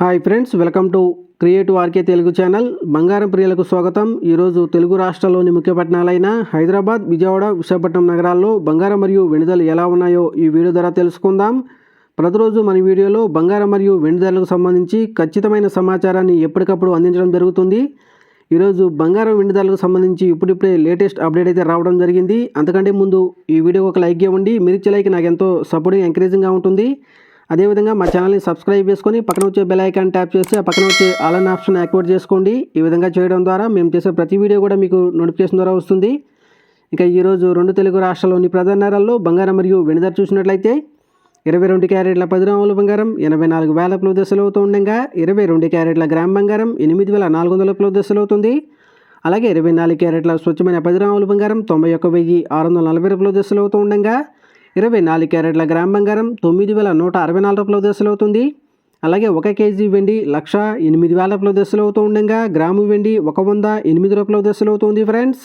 Hi friends welcome to creative RK Telugu channel. బంగారం ప్రియులకు స్వాగతం. ఈరోజు తెలుగు రాష్ట్రాల్లోని ముఖ్య పట్టణాలైన హైదరాబాద్ విజయవాడ విశాఖపట్నం నగరాల్లో బంగారం మరియు వెనుదలు ఎలా ఉన్నాయో ఈ వీడియో ద్వారా తెలుసుకుందాం. ప్రతిరోజు మన వీడియోలో బంగారం మరియు వెండిధరలకు సంబంధించి ఖచ్చితమైన సమాచారాన్ని ఎప్పటికప్పుడు అందించడం జరుగుతుంది. ఈరోజు బంగారం వెండిధరలకు సంబంధించి ఇప్పుడిప్పుడే లేటెస్ట్ అప్డేట్ అయితే రావడం జరిగింది. అంతకంటే ముందు ఈ వీడియోకి ఒక లైక్ ఇవ్వండి. మీరు ఇచ్చే లైక్ నాకు ఎంతో సపోర్టింగ్ ఎంకరేజింగ్గా ఉంటుంది. అదేవిధంగా మా ఛానల్ని సబ్స్క్రైబ్ చేసుకొని పక్కన వచ్చే బెల్ ఐకాన్ ట్యాప్ చేసి ఆ పక్కన వచ్చే ఆల్ అన్ ఆప్షన్ యాక్టివేట్ చేసుకోండి. ఈ విధంగా చేయడం ద్వారా మేము చేసే ప్రతి వీడియో కూడా మీకు నోటిఫికేషన్ ద్వారా వస్తుంది. ఇక ఈరోజు రెండు తెలుగు రాష్ట్రాల్లోని ప్రధాన నగరాల్లో బంగారం మరియు వెనుదర చూసినట్లయితే ఇరవై రెండు క్యారెట్ల పది గ్రాముల బంగారం ఎనభై నాలుగు వేల కిలో దశలు అవుతూ ఉండగా ఇరవై రెండు క్యారెట్ల గ్రామ్ బంగారం ఎనిమిది వేల నాలుగు వందల కిలో దశలు అవుతుంది. అలాగే ఇరవై నాలుగు క్యారెట్ల స్వచ్ఛమైన పది గ్రాముల బంగారం తొంభై ఒక్క వెయ్యి ఆరు వందల నలభై రూపాయల దశలు అవుతూ ఉండగా ఇరవై నాలుగు క్యారెట్ల గ్రామ్ బంగారం తొమ్మిది వేల నూట అరవై నాలుగు రూపాయల దశలు అవుతుంది. అలాగే ఒక కేజీ వెండి లక్ష ఎనిమిది వేల రూపాయల దశలు అవుతూ ఉండగా గ్రాము వెండి ఒక వంద ఎనిమిది రూపాయల దశలు అవుతుంది ఫ్రెండ్స్